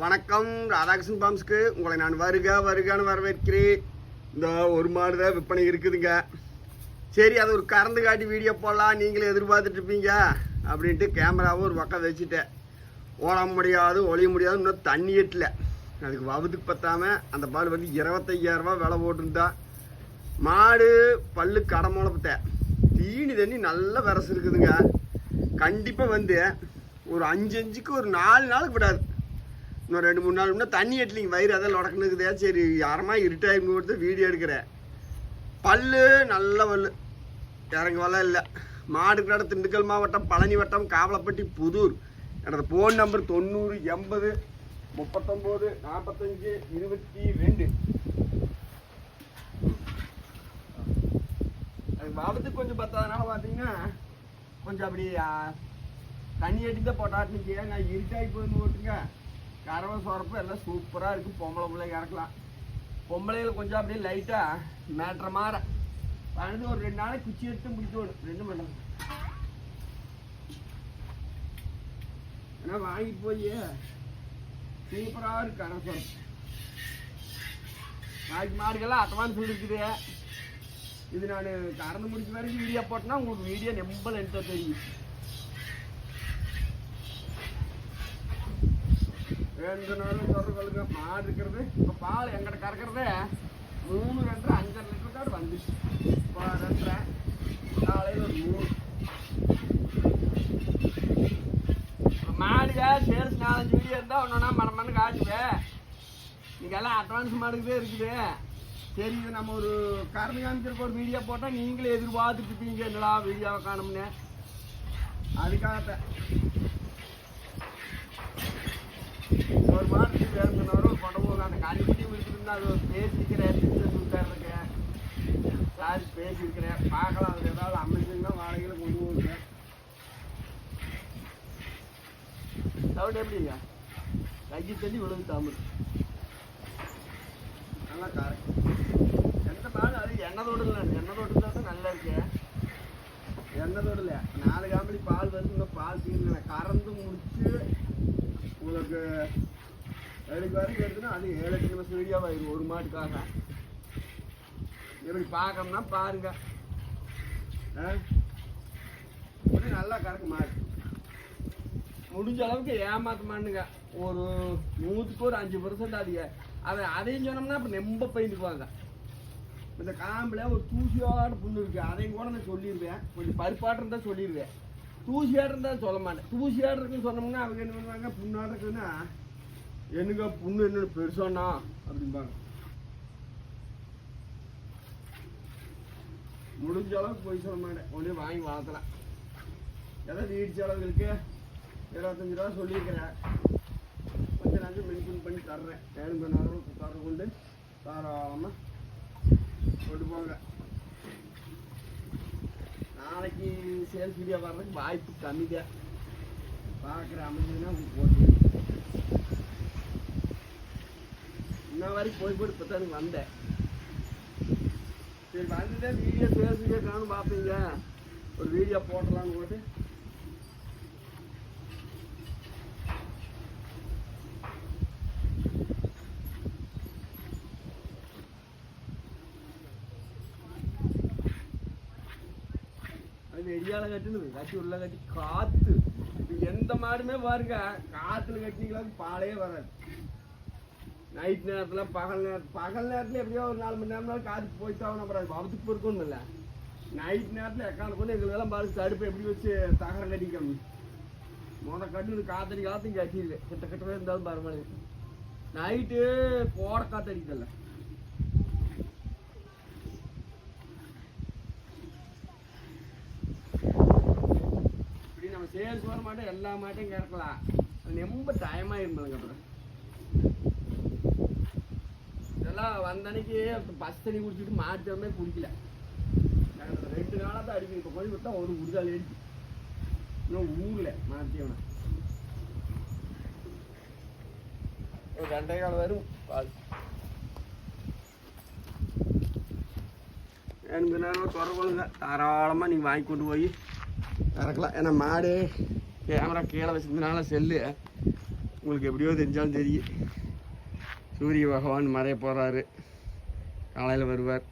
வணக்கம். ராதாகிருஷ்ணன் பாம்ஸ்க்கு உங்களை நான் வருக வருகன்னு வரவேற்கிறேன். இந்த ஒரு மாடு தான் விற்பனை இருக்குதுங்க. சரி அது ஒரு கறந்து காட்டி வீடியோ போடலாம். நீங்களே எதிர்பார்த்துட்ருப்பீங்க அப்படின்ட்டு கேமராவும் ஒரு பக்கம் வச்சுட்டேன். ஓட முடியாது ஒழிய முடியாது இன்னும் தண்ணி எட்டில். அதுக்கு வவுதுக்கு பத்தாமல் அந்த பால் வந்து இருபத்தையாயிரரூபா விலை போட்டிருந்தா. மாடு பல்லு கடமுளப்பத்த தீனி தண்ணி நல்ல விரசு இருக்குதுங்க. கண்டிப்பாக வந்து ஒரு அஞ்சு அஞ்சுக்கு ஒரு நாலு நாளுக்கு விடாது. இன்னும் ரெண்டு மூணு நாள் முன்னே தண்ணி எட்டலிங்க வயிறு அதெல்லாம் உடக்குனுக்குதே சரி யாரமாக இருட்டாயிருந்து கொடுத்து வீடியோ எடுக்கிறேன் பல்லு நல்ல பல்லு. இறங்க வரலாம் இல்லை. மாடுக்கடை திண்டுக்கல் மாவட்டம் பழனி வட்டம் காவலப்பட்டி புதூர். எனது ஃபோன் நம்பர் தொண்ணூறு எண்பது முப்பத்தொம்போது நாற்பத்தஞ்சு இருபத்தி ரெண்டு. அது மாவட்டத்துக்கு கொஞ்சம் பத்தாதனால பார்த்தீங்கன்னா கொஞ்சம் அப்படி தண்ணி அடி தான் நான் இருட்டாகி போயிருந்து ஓட்டுங்க கரவை சொரப்பு எல்லாம் சூப்பராக இருக்குது பொம்பளை பிள்ளைங்க இறக்கலாம். பொம்பளைகள் கொஞ்சம் அப்படியே லைட்டாக மேட்ற மாற. வந்து ஒரு ரெண்டு நாளைக்கு குச்சி எடுத்து முடித்து விடும் ரெண்டு மணி நேரம். ஏன்னா வாங்கிட்டு போய் சூப்பராக இருக்கு கரை சொரப்பு. நாளைக்கு மாடுகள்லாம் அட்டவான்ஸ் இருக்குது இது நான் கறந்து முடிச்ச வரைக்கும் வீடியோ போட்டேன்னா உங்களுக்கு வீடியோ ரொம்ப லென்த்தாக தெரியும் ரெண்டு நாள் சொல்றதுக்கு மாடு இருக்கிறது. இப்போ பால் எங்கிட்ட கறக்கிறதே? மூணு ரெண்டு அஞ்சரை லிட்டர் காடு வந்துச்சு. இப்போ ரெண்டரை காலையில் ஒரு மூணு. மாடுங்க சேல்ஸ் நாலஞ்சு வீடியோ இருந்தால் ஒன்றா மரம் மண்ணு காட்டுவேன் நீங்கெல்லாம் அட்வான்ஸ் மாடுக்குதே இருக்குது. சரி இது நம்ம ஒரு கரண்ட் காமிச்சிருக்க ஒரு வீடியோ போட்டால் நீங்களே எதிர்பார்த்துட்டு இருப்பீங்க என்னடா வீடியோவை காணும்னு. அதுக்காகத்தான். ஒரு மாதத்துக்கு வேறு சொன்னவரும் கொண்டு போகலாம் அந்த கணிப்படி இருக்குதுன்னா அது பேசிக்கிறேன் பிஸ்னஸ் உட்கார்றேன் சாரி பேசியிருக்கிறேன். பார்க்கலாம். அது ஏதாவது அமைஞ்சுன்னா வாடகையில் கொண்டு போகிறேன் சவுண்ட் எப்படிங்க கஞ்சி தண்ணி விழுந்து தாமல் நல்லா காரை. எந்த பால்? அது எண்ணெய் தோடல எண்ணெய் தோட்டு தான் நல்லா இருக்கு. எண்ணெய் தோடல நாலு காம்பளி பால் வருது. இன்னும் பால் தீர்ந்து கறந்து முடிச்சு உங்களுக்கு எனக்கு வரைக்கும் எடுத்துன்னா அது ஏழு எட்டு கிலோ வீடியோவாக ஒரு மாட்டுக்காக. இப்படி பார்க்கணும்னா பாருங்க. ஆ? இப்படி நல்லா கறக்கு மாடு. முடிஞ்ச அளவுக்கு ஏமாத்த மாட்டுங்க ஒரு நூற்றுக்கு ஒரு அஞ்சு பர்சன்ட் அதிக அதை அதையும் சொன்னோம்னா இப்போ நெம்ப பயந்துக்குவாங்க. இந்த காம்பில் ஒரு தூசியோட புண்ணு இருக்குது அதையும் கூட நான் சொல்லிடுவேன் கொஞ்சம் பருப்பாட்டம் இருந்தால் சொல்லிடுவேன் தூசியாடு இருந்தால் சொல்ல மாட்டேன். தூசியாடு இருக்குன்னு சொன்னோம்னா அவங்க என்ன பண்ணுவாங்க? புண்ணாக இருக்குன்னா என்னங்க புண்ணு என்ன பெருசானா அப்படிம்பாங்க. முடிஞ்ச அளவுக்கு போய் சொல்ல மாட்டேன். ஒன்றே வாங்கி வளர்த்தலாம். ஏதாவது வீடு செலவுகளுக்கு இருபத்தஞ்சி ரூபா சொல்லியிருக்கிறேன். கொஞ்சம் நாங்கள் மென்ஷன் பண்ணி தர்றேன். டைம் பண்ணாலும் தர கொண்டு தாராளமாக கொண்டு போங்க. நாளைக்கு சேல்ஸ் வீடியோ வர்றதுக்கு வாய்ப்பு கம்மி தான் பார்க்குற அமைஞ்சதுன்னா போட்டு இன்ன வரைக்கும் போய் போய் இப்போ தான் வந்தேன். சரி வந்துட்டேன் வீடியோ சேல்ஸ் வீடியோ காணும் பார்ப்பீங்க. ஒரு வீடியோ போடலான்னு போட்டு. வெடியால கட்டுனது. கட்டி உள்ள கட்டி காத்து. எந்த மாடுமே பாருங்க காத்துல கட்டினீங்களா பாலே வராது. நைட் நேரத்துல பகல் நேரம் பகல் நேரத்துல எப்படியோ ஒரு நாலு மணி நேரம் காத்து போயிட்டு ஆகணும் அப்புறம் அது பொறுக்கணும் இல்லை. நைட் நேரத்துல எக்கான கொண்டு எங்களுக்கெல்லாம் பாருங்க தடுப்பு எப்படி வச்சு தகரம் கட்டிக்கணும் முத கட்டுனது காத்தடி காத்தும் கட்டிடுது கிட்ட கிட்டவே இருந்தாலும் பரவாயில்ல. நைட்டு போட காத்தடிக்கல இப்படி நம்ம சேல்ஸ் வர மாட்டோம் எல்லா மாட்டையும் கேட்கலாம் ரொம்ப டைமாக இருந்ததுங்க அப்புறம். இதெல்லாம் வந்தன்னைக்கு பஸ் தண்ணி குடிச்சிட்டு மாற்றமே குடிக்கல. ரெண்டு நாளாக தான் அடிக்கணும். இப்போ கொஞ்சம் விட்டா ஒரு குடிதால் அடிச்சு இன்னும் ஊரில் மாற்றியவனா ஒரு ரெண்டே காலம் வரும். பால். நேரம் குறவுங்க தாராளமாக நீங்கள் வாங்கி கொண்டு போய் திறக்கலாம் ஏன்னா மாடு கேமரா கீழே வச்சிருந்தனால செல்லு. உங்களுக்கு எப்படியோ தெரிஞ்சாலும் தெரியும். சூரிய பகவான் மறைய போகிறாரு காலையில் வருவார்.